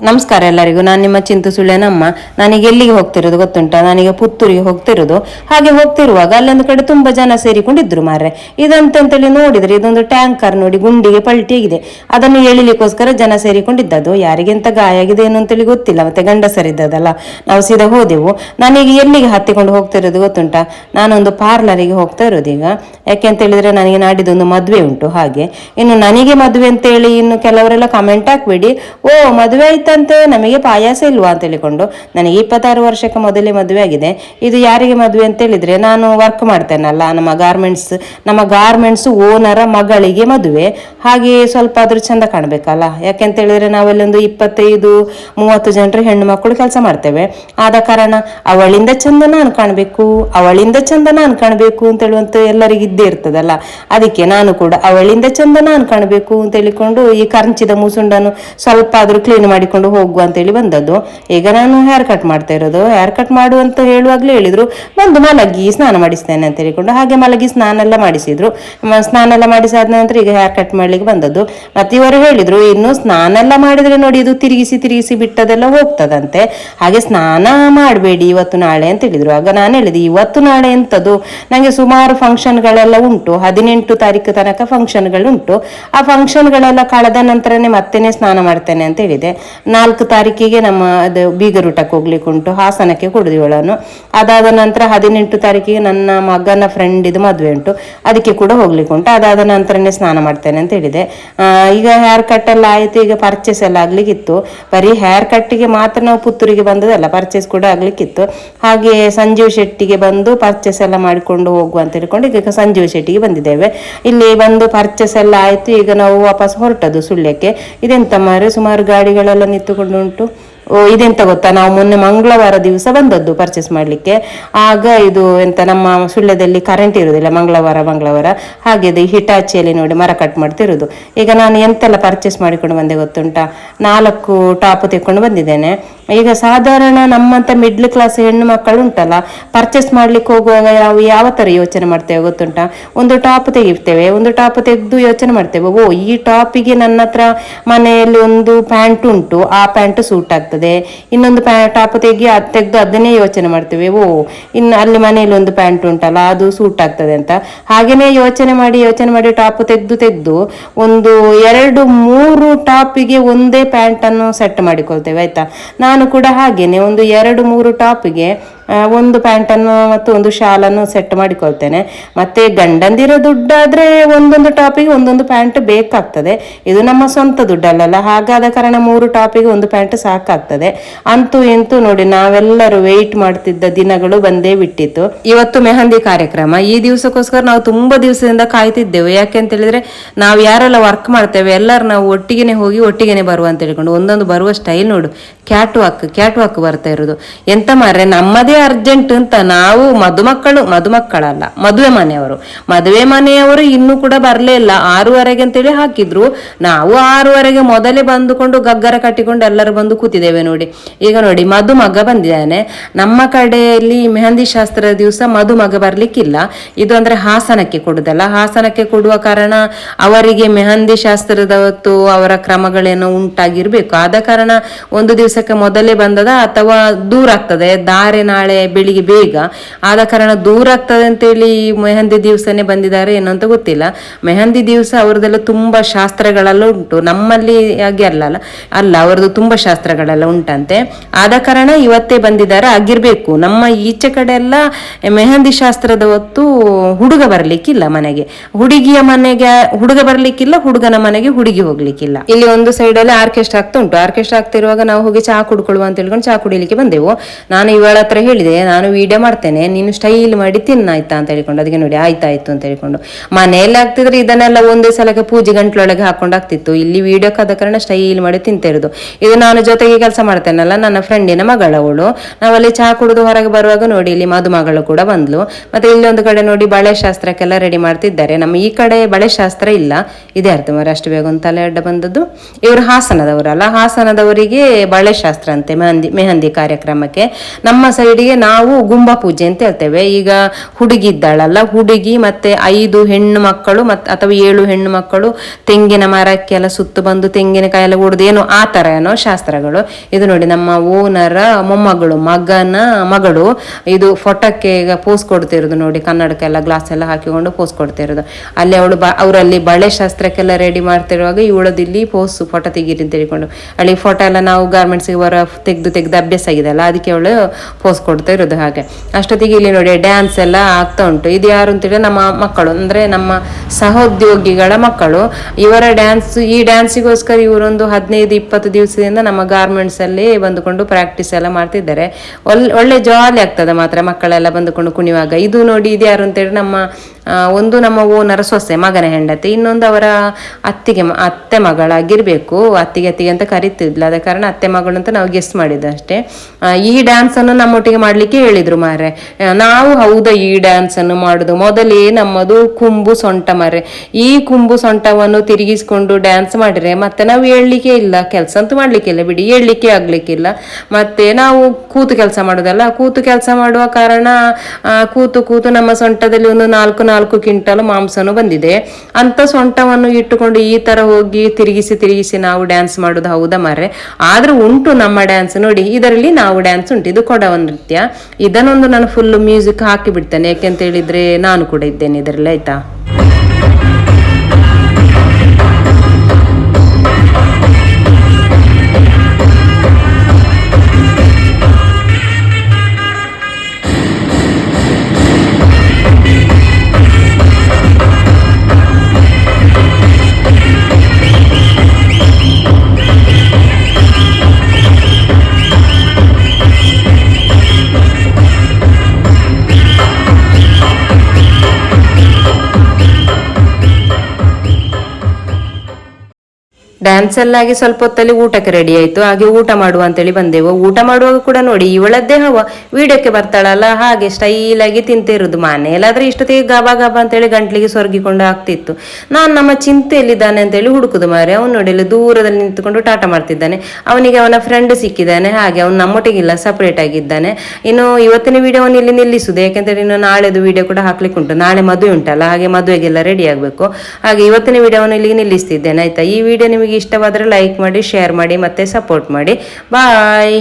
ನಮಸ್ಕಾರ ಎಲ್ಲರಿಗೂ. ನಾನು ನಿಮ್ಮ ಚಿಂತು ಸುಳ್ಳೆನಮ್ಮ ನಾನೀಗ ಎಲ್ಲಿಗೆ ಹೋಗ್ತಿರೋದು ಗೊತ್ತುಂಟಾ? ನಾನೀಗ ಪುತ್ತೂರಿಗೆ ಹೋಗ್ತಿರೋದು. ಹಾಗೆ ಹೋಗ್ತಿರುವಾಗ ಅಲ್ಲೊಂದು ಕಡೆ ತುಂಬಾ ಜನ ಸೇರಿಕೊಂಡಿದ್ರು ಮಾರ್ರೆ. ಇದಂತಂತೇಳಿ ನೋಡಿದ್ರೆ ಇದೊಂದು ಟ್ಯಾಂಕರ್ ನೋಡಿ ಗುಂಡಿಗೆ ಪಲ್ಟಿಯಾಗಿದೆ ಅದನ್ನು ಎಳಿಲಿಕ್ಕೋಸ್ಕರ ಜನ ಸೇರಿಕೊಂಡಿದ್ದದು ಯಾರಿಗೆಂತ ಗಾಯ ಆಗಿದೆ ಏನು ಅಂತೇಳಿ ಗೊತ್ತಿಲ್ಲ. ಮತ್ತೆ ಗಂಡಸರಿದ್ದದಲ್ಲ ನಾವು ಸೀದಾ ಹೋದೆವು. ನಾನೀಗ ಎಲ್ಲಿಗೆ ಹತ್ತಿಕೊಂಡು ಹೋಗ್ತಿರೋದು ಗೊತ್ತುಂಟಾ? ನಾನೊಂದು ಪಾರ್ಲರಿಗೆ ಹೋಗ್ತಾ ಇರೋದು ಈಗ. ಯಾಕೆ ಅಂತ ಹೇಳಿದ್ರೆ ನನಗೆ ನಾಡಿದೊಂದು ಮದುವೆ ಉಂಟು. ಹಾಗೆ. ಇನ್ನು ನನಗೆ ಮದುವೆ ಅಂತೇಳಿ ಇನ್ನು ಕೆಲವರೆಲ್ಲ ಕಮೆಂಟ್ ಹಾಕ್ಬೇಡಿ. ಓ, ಮದುವೆ ಆಯ್ತಂತೆ ನಮಗೆ ಪಾಯಾಸ ಇಲ್ವಾ ಅಂತ ಹೇಳಿಕೊಂಡು, ನನಗೆ ಇಪ್ಪತ್ತಾರು ವರ್ಷಕ್ಕೆ ಮೊದಲೇ ಮದುವೆ ಆಗಿದೆ. ಇದು ಯಾರಿಗೆ ಮದುವೆ ಅಂತ ಹೇಳಿದ್ರೆ, ನಾನು ವರ್ಕ್ ಮಾಡ್ತೇನಲ್ಲ, ನಮ್ಮ ಗಾರ್ಮೆಂಟ್ಸ್ ನಮ್ಮ ಗಾರ್ಮೆಂಟ್ಸ್ ಓನರ ಮಗಳಿಗೆ ಮದುವೆ. ಹಾಗೆ ಸ್ವಲ್ಪ ಆದ್ರೂ ಚಂದ ಕಾಣ್ಬೇಕಲ್ಲ? ಯಾಕೆಂತ ಹೇಳಿದ್ರೆ ನಾವಲ್ಲೊಂದು ಇಪ್ಪತ್ತೈದು, ಮೂವತ್ತು ಜನರು ಹೆಣ್ಣು ಮಕ್ಕಳು ಕೆಲಸ ಮಾಡ್ತೇವೆ. ಆದ ಕಾರಣ, ಅವಳಿಂದ ಚಂದ ನಾನು ಕಾಣಬೇಕು, ಅವಳಿಂದ ಚಂದ ನಾನು ಕಾಣಬೇಕು ಅಂತ ಹೇಳುವಂತ ಎಲ್ಲರಿಗೂ ಇದ್ದೇ ಇರ್ತದಲ್ಲ? ಅದಕ್ಕೆ ನಾನು ಕೂಡ ಅವಳಿಂದ ಚಂದ ನಾನು ಕಾಣಬೇಕು ಅಂತ ಹೇಳಿಕೊಂಡು, ಈ ಕರ್ಂಚಿದ ಮೂಸುಂಡನ್ನು ಸ್ವಲ್ಪ ಆದ್ರೂ ಕ್ಲೀನ್ ಮಾಡಿಕೊಂಡು ಹೋಗುವ ಅಂತ ಹೇಳಿ ಬಂದದ್ದು. ಈಗ ನಾನು ಹೇರ್ ಕಟ್ ಮಾಡ್ತಾ ಇರೋದು. ಹೇರ್ ಕಟ್ ಮಾಡು ಅಂತ ಹೇಳುವಾಗ್ಲೇ ಹೇಳಿದ್ರು. ಬಂದು ಮಲಗಿ, ಸ್ನಾನ ಮಾಡಿಸ್ತೇನೆ ಅಂತ ಹೇಳಿಕೊಂಡು ಹಾಗೆ ಮಲಗಿ ಸ್ನಾನ ಎಲ್ಲ ಮಾಡಿಸಿದ್ರು. ಸ್ನಾನ ಎಲ್ಲ ಮಾಡಿಸಾದ ನಂತರ ಈಗ ಹೇರ್ ಕಟ್ ಮಾಡ್ಲಿಕ್ಕೆ ಬಂದದ್ದು. ಮತ್ತೆ ಇವರು ಹೇಳಿದ್ರು, ಇನ್ನು ಸ್ನಾನ ಎಲ್ಲ ಮಾಡಿದ್ರೆ ನೋಡಿ ಇದು ತಿರುಗಿಸಿ ತಿರುಗಿಸಿ ಬಿಟ್ಟದೆಲ್ಲ ಹೋಗ್ತದಂತೆ. ಹಾಗೆ ಸ್ನಾನ ಮಾಡಬೇಡಿ ಇವತ್ತು ನಾಳೆ ಅಂತ ಹೇಳಿದ್ರು. ಆಗ ನಾನು ಹೇಳಿದೆ, ಇವತ್ತು ನಾಳೆ ಎಂಥದ್ದು ನಂಗೆ ಸುಮಾರು ಫಂಕ್ಷನ್ಗಳೆಲ್ಲ ಉಂಟು. ಹದಿನೆಂಟು ತಾರೀಕು ತನಕ ಫಂಕ್ಷನ್ಗಳುಂಟು ಆ ಫಂಕ್ಷನ್ಗಳೆಲ್ಲ ಕಳೆದ ನಂತರನೇ ಮತ್ತೆನೆ ಸ್ನಾನ ಮಾಡ್ತೇನೆ ಅಂತ ಹೇಳಿದೆ. ನಾಲ್ಕು ತಾರೀಕಿಗೆ ನಮ್ಮ ಅದು ಬೀಗರೂಟಕ್ಕೆ ಹೋಗ್ಲಿಕ್ಕೆ ಉಂಟು, ಹಾಸನಕ್ಕೆ ಕುಡಿದಿವಳನ್ನು ಅದಾದ ನಂತರ ಹದಿನೆಂಟು ತಾರೀಕಿಗೆ ನನ್ನ ಮಗನ ಫ್ರೆಂಡ್ ಇದು ಮದುವೆ ಉಂಟು. ಅದಕ್ಕೆ ಕೂಡ ಹೋಗ್ಲಿಕ್ಕೆ ಉಂಟು. ಅದಾದ ನಂತರನೇ ಸ್ನಾನ ಮಾಡ್ತೇನೆ ಅಂತ ಹೇಳಿದೆ. ಈಗ ಹೇರ್ ಕಟ್ ಎಲ್ಲ ಆಯಿತು, ಈಗ ಪರ್ಚೇಸ್ ಎಲ್ಲ ಆಗ್ಲಿಕ್ಕಿತ್ತು. ಬರೀ ಹೇರ್ ಕಟ್ಟಿಗೆ ಮಾತ್ರ ನಾವು ಪುತ್ತೂರಿಗೆ ಬಂದದಲ್ಲ ಪರ್ಚೇಸ್ ಕೂಡ ಆಗ್ಲಿಕ್ಕಿತ್ತು. ಹಾಗೆ ಸಂಜೀವ್ ಶೆಟ್ಟಿಗೆ ಬಂದು ಪರ್ಚೇಸ್ ಎಲ್ಲ ಮಾಡಿಕೊಂಡು ಹೋಗುವ ಅಂತ ಹೇಳ್ಕೊಂಡು ಈಗ ಸಂಜೀವ್ ಶೆಟ್ಟಿಗೆ ಬಂದಿದ್ದೇವೆ. ಇಲ್ಲಿ ಬಂದು ಪರ್ಚೇಸ್ ಎಲ್ಲ ಆಯಿತು, ಈಗ ನಾವು ವಾಪಸ್ ಹೊರಟದು ಸುಳ್ಯಕ್ಕೆ. ಇದೆಂತ ಮಾರು, ಸುಮಾರು ಗಾಡಿಗಳೆಲ್ಲ ನಿಂತುಕೊಂಡು ಉಂಟು ಇದೆಂತ ಗೊತ್ತಾ? ನಾವು ಮೊನ್ನೆ ಮಂಗಳವಾರ ದಿವಸ ಬಂದದ್ದು ಪರ್ಚೇಸ್ ಮಾಡ್ಲಿಕ್ಕೆ. ಆಗ ಇದು ಎಂತ ನಮ್ಮ ಸುಳ್ಯದಲ್ಲಿ ಕರೆಂಟ್ ಇರುವುದಿಲ್ಲ ಮಂಗಳವಾರ ಮಂಗಳವಾರ. ಹಾಗೆ ಅದು ಹಿಟಾಚಿಯಲ್ಲಿ ನೋಡಿ ಮರ ಕಟ್ ಮಾಡ್ತಿರೋದು. ಈಗ ನಾನು ಎಂತೆಲ್ಲ ಪರ್ಚೇಸ್ ಮಾಡಿಕೊಂಡು ಬಂದೆ ಗೊತ್ತುಂಟಾ? ನಾಲ್ಕು ಟಾಪ್ ತೆಕ್ಕೊಂಡು ಬಂದಿದ್ದೇನೆ. ಈಗ ಸಾಧಾರಣ ನಮ್ಮಂತ ಮಿಡ್ಲ್ ಕ್ಲಾಸ್ ಹೆಣ್ಣು ಮಕ್ಕಳು ಉಂಟಲ್ಲ ಪರ್ಚೇಸ್ ಮಾಡ್ಲಿಕ್ಕೆ ಹೋಗುವಾಗ ನಾವು ಯಾವ ತರ ಯೋಚನೆ ಮಾಡ್ತೇವೆ ಗೊತ್ತುಂಟಾ? ಒಂದು ಟಾಪ್ ತೆಗಿರ್ತೇವೆ, ಒಂದು ಟಾಪ್ ತೆಗೆದು ಯೋಚನೆ ಮಾಡ್ತೇವೆ. ಓ, ಈ ಟಾಪಿಗೆ ನನ್ನ ಹತ್ರ ಮನೆಯಲ್ಲಿ ಒಂದು ಪ್ಯಾಂಟ್ ಉಂಟು, ಆ ಪ್ಯಾಂಟ್ ಸೂಟ್ ಆಗ್ತದೆ. ಇನ್ನೊಂದು ಟಾಪ್ ತೆಗಿ, ಅದು ತೆಗೆದು ಅದನ್ನೇ ಯೋಚನೆ ಮಾಡ್ತೇವೆ. ಓ, ಇನ್ನು ಅಲ್ಲಿ ಮನೆಯಲ್ಲಿ ಒಂದು ಪ್ಯಾಂಟ್ ಉಂಟಲ್ಲ, ಅದು ಸೂಟ್ ಆಗ್ತದೆ ಅಂತ. ಹಾಗೆಯೇ ಯೋಚನೆ ಮಾಡಿ ಯೋಚನೆ ಮಾಡಿ ಟಾಪ್ ತೆಗೆದು ತೆಗೆದು ಒಂದು ಎರಡು, ಮೂರು ಟಾಪಿಗೆ ಒಂದೇ ಪ್ಯಾಂಟ್ ಅನ್ನು ಸೆಟ್ ಮಾಡಿಕೊಳ್ತೇವೆ, ಆಯ್ತಾ? ನಾನು ಕೂಡ ಹಾಗೇನೆ. ಒಂದು ಎರಡು ಮೂರು ಟಾಪ್ಗೆ ಒಂದು ಪ್ಯಾಂಟನ್ನು ಮತ್ತು ಒಂದು ಶಾಲನ್ನು ಸೆಟ್ ಮಾಡಿಕೊಳ್ತೇನೆ. ಮತ್ತೆ ಗಂಡಂದಿರ ದುಡ್ಡಾದರೆ ಒಂದೊಂದು ಟಾಪಿಗೆ ಒಂದೊಂದು ಪ್ಯಾಂಟ್ ಬೇಕಾಗ್ತದೆ. ಇದು ನಮ್ಮ ಸ್ವಂತ ದುಡ್ಡಲ್ಲಲ್ಲ, ಹಾಗಾದ ಕಾರಣ ಮೂರು ಟಾಪಿಗೆ ಒಂದು ಪ್ಯಾಂಟ್ ಸಾಕಾಗ್ತದೆ. ಅಂತೂ ಇಂತೂ ನೋಡಿ, ನಾವೆಲ್ಲರೂ ವೆಯ್ಟ್ ಮಾಡ್ತಿದ್ದ ದಿನಗಳು ಬಂದೇ ಬಿಟ್ಟಿತ್ತು. ಇವತ್ತು ಮೆಹಂದಿ ಕಾರ್ಯಕ್ರಮ. ಈ ದಿವಸಕ್ಕೋಸ್ಕರ ನಾವು ತುಂಬಾ ದಿವಸದಿಂದ ಕಾಯ್ತಿದ್ದೆವು. ಯಾಕೆ ಅಂತ ಹೇಳಿದ್ರೆ, ನಾವು ಯಾರೆಲ್ಲ ವರ್ಕ್ ಮಾಡ್ತೇವೆ, ಎಲ್ಲರೂ ನಾವು ಒಟ್ಟಿಗೆನೆ ಹೋಗಿ ಒಟ್ಟಿಗೆನೆ ಬರುವ ಅಂತ ಹೇಳ್ಕೊಂಡು ಒಂದೊಂದು ಬರುವ ಸ್ಟೈಲ್ ನೋಡು. ಕ್ಯಾಟ್ ವಾಕ್ ಕ್ಯಾಟ್ ವಾಕ್ ಬರ್ತಾ ಇರೋದು. ಎಂತ ಮಾರ್ರೆ, ನಮ್ಮದೇ ಅರ್ಜೆಂಟ್ ಅಂತ, ನಾವು ಮದುಮಕ್ಕಳು, ಮದುಮಕ್ಕಳಲ್ಲ, ಮದುವೆ ಮನೆಯವರು. ಮದುವೆ ಮನೆಯವರು ಇನ್ನೂ ಕೂಡ ಬರಲೇ ಇಲ್ಲ. ಆರೂವರೆಗೆ ಅಂತೇಳಿ ಹಾಕಿದ್ರು. ನಾವು ಆರೂವರೆಗೆ ಮೊದಲೇ ಬಂದುಕೊಂಡು ಗಗ್ಗರ ಕಟ್ಟಿಕೊಂಡು ಎಲ್ಲರೂ ಬಂದು ಕೂತಿದ್ದೇವೆ ನೋಡಿ. ಈಗ ನೋಡಿ, ಮದುಮಗ ಬಂದಿದ್ದಾನೆ. ನಮ್ಮ ಕಡೆಯಲ್ಲಿ ಮೆಹಂದಿ ಶಾಸ್ತ್ರದ ದಿವಸ ಮದುಮಗ ಬರ್ಲಿಕ್ಕಿಲ್ಲ. ಇದು ಅಂದ್ರೆ ಹಾಸನಕ್ಕೆ ಕೊಡುದಲ್ಲ. ಹಾಸನಕ್ಕೆ ಕೊಡುವ ಕಾರಣ ಅವರಿಗೆ ಮೆಹಂದಿ ಶಾಸ್ತ್ರದವತ್ತು ಅವರ ಕ್ರಮಗಳೇನೋ ಉಂಟಾಗಿರ್ಬೇಕು. ಆದ ಕಾರಣ ಒಂದು ದಿವಸಕ್ಕೆ ಮೊದಲೇ ಬಂದದ ಅಥವಾ ದೂರ ಆಗ್ತದೆ. ದಾರೆ ನಾಳೆ ಬೆಳಿಗ್ಗೆ ಬೇಗ. ಆದ ಕಾರಣ ದೂರ ಆಗ್ತದೆ ಅಂತೇಳಿ ಮೆಹಂದಿ ದಿವಸನೇ ಬಂದಿದ್ದಾರೆ ಏನೋ ಅಂತ ಗೊತ್ತಿಲ್ಲ. ಮೆಹಂದಿ ದಿವಸ ಅವ್ರದ್ದೆಲ್ಲ ತುಂಬಾ ಶಾಸ್ತ್ರಗಳೆಲ್ಲ ಉಂಟು. ನಮ್ಮಲ್ಲಿ ಆಗಿ ಅಲ್ಲ ಅಲ್ಲ ಅವ್ರದ್ದು ತುಂಬಾ ಶಾಸ್ತ್ರಗಳೆಲ್ಲ ಉಂಟಂತೆ. ಆದ ಕಾರಣ ಇವತ್ತೇ ಬಂದಿದ್ದಾರೆ. ಆಗಿರ್ಬೇಕು. ನಮ್ಮ ಈಚೆ ಕಡೆ ಎಲ್ಲ ಮೆಹಂದಿ ಶಾಸ್ತ್ರದ ಹೊತ್ತು ಹುಡುಗ ಬರ್ಲಿಕ್ಕಿಲ್ಲ ಮನೆಗೆ. ಹುಡುಗಿಯ ಮನೆಗೆ, ಹುಡುಗ ಬರ್ಲಿಕ್ಕಿಲ್ಲ, ಹುಡುಗನ ಮನೆಗೆ ಹುಡುಗಿ ಹೋಗ್ಲಿಕ್ಕಿಲ್ಲ. ಇಲ್ಲಿ ಒಂದು ಸೈಡ್ ಅಲ್ಲಿ ಆರ್ಕೆಸ್ಟ್ರಾ ಆಗ್ತಾ ಉಂಟು. ಆರ್ಕೆಸ್ಟ್ರಾ ಆಗ್ತಿರುವಾಗ ನಾವು ಹೋಗಿ ಚಹಾ ಕುಡ್ಕೊಳ್ಳುವ ಅಂತ ಹೇಳ್ಕೊಂಡು ಚಹಾ ಕುಡಿಲಿಕ್ಕೆ ಬಂದೆವು. ನಾನು ಇವಳ ಹತ್ರ ಹೇಳಿದೆ, ನಾನು ವಿಡಿಯೋ ಮಾಡ್ತೇನೆ, ನೀನು ಸ್ಟೈಲ್ ಮಾಡಿ ತಿನ್ನ ಆಯ್ತಾ ಅಂತ ಹೇಳ್ಕೊಂಡು, ಅದಕ್ಕೆ ನೋಡಿ ಆಯ್ತಾಯ್ತು ಅಂತ ಹೇಳ್ಕೊಂಡು. ಮನೆಯಲ್ಲಿ ಆಗ್ತಿದ್ರೆ ಇದನ್ನೆಲ್ಲ ಒಂದೇ ಸಲಕ್ಕೆ ಪೂಜೆ ಗಂಟ್ಲೊಳಗೆ ಹಾಕೊಂಡು ಆಗ್ತಿತ್ತು. ಇಲ್ಲಿ ವೀಡಿಯೋ ಕಾದ ಕಾರಣ ಸ್ಟೈಲ್ ಮಾಡಿ ತಿಂತಿರೋದು. ಇದು ನಾನು ಜೊತೆಗೆ ಕೆಲಸ ಮಾಡ್ತೇನಲ್ಲ, ನನ್ನ ಫ್ರೆಂಡಿನ ಮಗಳವಳು ನಾವಲ್ಲಿ ಚಹಾ ಕುಡಿದು ಹೊರಗೆ ಬರುವಾಗ ನೋಡಿ, ಇಲ್ಲಿ ಮದುಮಗಳು ಕೂಡ ಬಂದ್ಲು. ಮತ್ತೆ ಇಲ್ಲಿ ಒಂದು ಕಡೆ ನೋಡಿ ಬಳೆ ಶಾಸ್ತ್ರಕ್ಕೆಲ್ಲ ರೆಡಿ ಮಾಡ್ತಿದ್ದಾರೆ. ನಮ್ಮ ಈ ಕಡೆ ಬಳೆ ಶಾಸ್ತ್ರ ಇಲ್ಲ. ಇದೇ ಅರ್ಥ ಮರ, ಅಷ್ಟು ಬೇಗ ಒಂದು ತಲೆ ಅಡ್ಡ ಬಂದದ್ದು. ಇವರು ಹಾಸನದವರಲ್ಲ, ಹಾಸನದವರಿಗೆ ಬಳೆ ಶಾಸ್ತ್ರ ಅಂತೆ, ಮೆಹಂದಿ ಮೆಹಂದಿ ಕಾರ್ಯಕ್ರಮಕ್ಕೆ. ನಮ್ಮ ಸೈಡಿಗೆ ನಾವು ಗುಂಬ ಪೂಜೆ ಅಂತ ಹೇಳ್ತೇವೆ. ಈಗ ಹುಡುಗಿ ಇದ್ದಾಳಲ್ಲ ಹುಡುಗಿ ಮತ್ತೆ ಐದು ಹೆಣ್ಣು ಮಕ್ಕಳು ಮತ್, ಅಥವಾ ಏಳು ಹೆಣ್ಣು ಮಕ್ಕಳು, ತೆಂಗಿನ ಮರಕ್ಕೆಲ್ಲ ಸುತ್ತು ಬಂದು ತೆಂಗಿನಕಾಯಿ ಎಲ್ಲ ಹೊಡೆದು ಏನೋ ಆ ತರ ಏನೋ ಶಾಸ್ತ್ರಗಳು. ಇದು ನೋಡಿ ನಮ್ಮ ಓನರ ಮೊಮ್ಮಗಳು, ಮಗನ ಮಗಳು, ಇದು ಫೋಟೋಕ್ಕೆ ಈಗ ಪೋಸ್ ಕೊಡ್ತಿರೋದು ನೋಡಿ, ಕನ್ನಡಕ್ಕೆಲ್ಲ ಗ್ಲಾಸ್ ಎಲ್ಲ ಹಾಕಿಕೊಂಡು ಪೋಸ್ ಕೊಡ್ತಿರೋದು. ಅಲ್ಲಿ ಅವಳು ಬ, ಅವರಲ್ಲಿ ಬಳೆ ಶಾಸ್ತ್ರಕ್ಕೆಲ್ಲ ರೆಡಿ ಮಾಡ್ತಿರುವಾಗ ಇವಳದಿಲ್ಲಿ ಪೋಸ್, ಫೋಟೋ ತೆಗೀರಿ ಅಂತ ಹೇಳಿಕೊಂಡು. ಅಲ್ಲಿ ಫೋಟೋ ಎಲ್ಲ ನಾವು ಗಾರ್ಮೆಂಟ್ಸ್ಗೆ ಬರೋ ತೆಗೆದು ತೆಗೆದು ಅಭ್ಯಾಸ ಆಗಿದೆ ಅಲ್ಲ, ಅದಕ್ಕೆ ಅವಳು ಪೋಸ್ ಕೊಡ್ತಾ ಇರೋದು ಹಾಗೆ. ಅಷ್ಟೊತ್ತಿಗೆ ಇಲ್ಲಿ ನೋಡಿ ಡ್ಯಾನ್ಸ್ ಎಲ್ಲ ಆಗ್ತಾ ಉಂಟು. ಇದು ಯಾರು ಅಂತೇಳಿ ನಮ್ಮ ಮಕ್ಕಳು, ಅಂದ್ರೆ ನಮ್ಮ ಸಹೋದ್ಯೋಗಿಗಳ ಮಕ್ಕಳು. ಇವರ ಡ್ಯಾನ್ಸ್ ಈ ಡ್ಯಾನ್ಸಿಗೋಸ್ಕರ ಇವರೊಂದು ಹದಿನೈದು, ಇಪ್ಪತ್ತು ದಿವಸದಿಂದ ನಮ್ಮ ಗಾರ್ಮೆಂಟ್ಸಲ್ಲಿ ಬಂದುಕೊಂಡು ಪ್ರಾಕ್ಟೀಸ್ ಎಲ್ಲ ಮಾಡ್ತಿದ್ದಾರೆ. ಒಳ್ಳೆ ಒಳ್ಳೆ ಜಾಲಿ ಆಗ್ತದೆ ಮಾತ್ರ ಮಕ್ಕಳೆಲ್ಲ ಬಂದುಕೊಂಡು ಕುಣಿಯುವಾಗ. ಇದು ನೋಡಿ ಇದು ಯಾರು ಅಂತೇಳಿ ನಮ್ಮ ಒಂದು ನಮ್ಮ ಓನರ ಸೊಸೆ, ಮಗನ ಹೆಂಡತಿ, ಇನ್ನೊಂದು ಅವರ ಅತ್ತಿಗೆ ಅತ್ತೆ ಮಗಳಾಗಿರಬೇಕು ಅತ್ತಿಗೆ ಅತ್ತಿಗೆ ಅಂತ ಕರಿತಿದ್ಲು. ಅದ ಕಾರಣ ಅತ್ತೆ ಮಗಳು ಅಂತ ನಾವು ಗೆಸ್ಟ್ ಮಾಡಿದ್ದು ಅಷ್ಟೇ. ಈ ಡ್ಯಾನ್ಸ್ ಅನ್ನು ನಮ್ಮೊಟ್ಟಿಗೆ ಮಾಡ್ಲಿಕ್ಕೆ ಹೇಳಿದ್ರು ಮಾರೆ ನಾವು ಹೌದಾ ಈ ಡ್ಯಾನ್ಸ್ ಅನ್ನು ಮಾಡುದು? ಮೊದಲೇ ನಮ್ಮದು ಕುಂಬು ಸೊಂಟ ಮಾರೆ ಈ ಕುಂಬು ಸೊಂಟವನ್ನು ತಿರುಗಿಸ್ಕೊಂಡು ಡ್ಯಾನ್ಸ್ ಮಾಡಿದ್ರೆ ಮತ್ತೆ ನಾವು ಹೇಳಲಿಕ್ಕೆ ಇಲ್ಲ. ಕೆಲಸ ಅಂತೂ ಮಾಡ್ಲಿಕ್ಕೆ ಇಲ್ಲ. ಬಿಡಿ, ಹೇಳಲಿಕ್ಕೆ ಆಗ್ಲಿಕ್ಕಿಲ್ಲ ಮತ್ತೆ ನಾವು ಕೂತು ಕೆಲಸ ಮಾಡೋದಲ್ಲ? ಕೂತು ಕೆಲಸ ಮಾಡುವ ಕಾರಣ ಕೂತು ಕೂತು ನಮ್ಮ ಸೊಂಟದಲ್ಲಿ ಒಂದು ನಾಲ್ಕು ನಾಲ್ಕು ಕ್ವಿಂಟಲ್ ಮಾಂಸನು ಬಂದಿದೆ. ಅಂತ ಸೊಂಟವನ್ನು ಇಟ್ಟುಕೊಂಡು ಈ ತರ ಹೋಗಿ ತಿರುಗಿಸಿ ತಿರುಗಿಸಿ ನಾವು ಡ್ಯಾನ್ಸ್ ಮಾಡೋದು ಹೌದಾ ಮಾರ್ರೆ? ಆದ್ರೂ ಉಂಟು ನಮ್ಮ ಡ್ಯಾನ್ಸ್ ನೋಡಿ, ಇದರಲ್ಲಿ ನಾವು ಡ್ಯಾನ್ಸ್ ಉಂಟು. ಇದು ಕೊಡವ ನೃತ್ಯ. ಇದನ್ನೊಂದು ನಾನು ಫುಲ್ ಮ್ಯೂಸಿಕ್ ಹಾಕಿ ಬಿಡ್ತೇನೆ. ಯಾಕೆಂತ ಹೇಳಿದ್ರೆ ನಾನು ಕೂಡ ಇದ್ದೇನೆ ಇದರಲ್ಲಿ, ಆಯ್ತಾ? ಡ್ಯಾನ್ಸ್ ಎಲ್ಲ ಆಗಿ ಸ್ವಲ್ಪ ಹೊತ್ತಲ್ಲಿ ಊಟಕ್ಕೆ ರೆಡಿ ಆಯ್ತು. ಹಾಗೆ ಊಟ ಮಾಡುವ ಅಂತೇಳಿ ಬಂದೆವು. ಊಟ ಮಾಡುವಾಗ ಕೂಡ ನೋಡಿ, ಇವಳದ್ದೇ ಹವ. ವಿಡಿಯೋಕ್ಕೆ ಬರ್ತಾಳಲ್ಲ, ಹಾಗೆ ಸ್ಟೈಲ್ ಆಗಿ ತಿಂತಿರುದು ಮನೆಯಲ್ಲಾದ್ರೆ ಇಷ್ಟೊತ್ತಿಗೆ ಗಬ ಗಬ ಅಂತೇಳಿ ಗಂಟ್ಲಿಗೆ ಸೊರಗಿಕೊಂಡು ಆಗ್ತಿತ್ತು. ನಾನು ನಮ್ಮ ಚಿಂತೆಯಲ್ಲಿದ್ದಾನೆ ಅಂತೇಳಿ ಹುಡುಕುದು ಮಾರೆ. ಅವನು ನೋಡಿ ದೂರದಲ್ಲಿ ನಿಂತುಕೊಂಡು ಟಾಟ ಮಾಡ್ತಿದ್ದಾನೆ. ಅವನಿಗೆ ಅವನ ಫ್ರೆಂಡ್ ಸಿಕ್ಕಿದ್ದಾನೆ. ಹಾಗೆ ಅವನು ನಮ್ಮೊಟ್ಟಿಗಿಲ್ಲ ಸಪ್ರೇಟ್ ಆಗಿದ್ದಾನೆ. ಇನ್ನು ಇವತ್ತಿನ ವಿಡಿಯೋವನ್ನು ಇಲ್ಲಿ ನಿಲ್ಲಿಸುದು ಯಾಕೆಂತೇಳಿ ಇನ್ನು ನಾಳೆದು ವಿಡಿಯೋ ಕೂಡ ಹಾಕ್ಲಿಕ್ಕೆ ಉಂಟು. ನಾಳೆ ಮದುವೆ ಉಂಟಲ್ಲ, ಹಾಗೆ ಮದುವೆಗೆಲ್ಲ ರೆಡಿ ಆಗಬೇಕು. ಹಾಗೆ ಇವತ್ತಿನ ವಿಡಿಯೋವನ್ನು ಇಲ್ಲಿಗೆ ನಿಲ್ಲಿಸ್ತಿದ್ದೇನೆ. ಆಯ್ತಾ? ಈ ವಿಡಿಯೋ ನಿಮಗೆ ಇಷ್ಟವಾದರೆ ಲೈಕ್ ಮಾಡಿ ಶೇರ್ ಮಾಡಿ ಮತ್ತೆ ಸಪೋರ್ಟ್ ಮಾಡಿ. ಬಾಯ್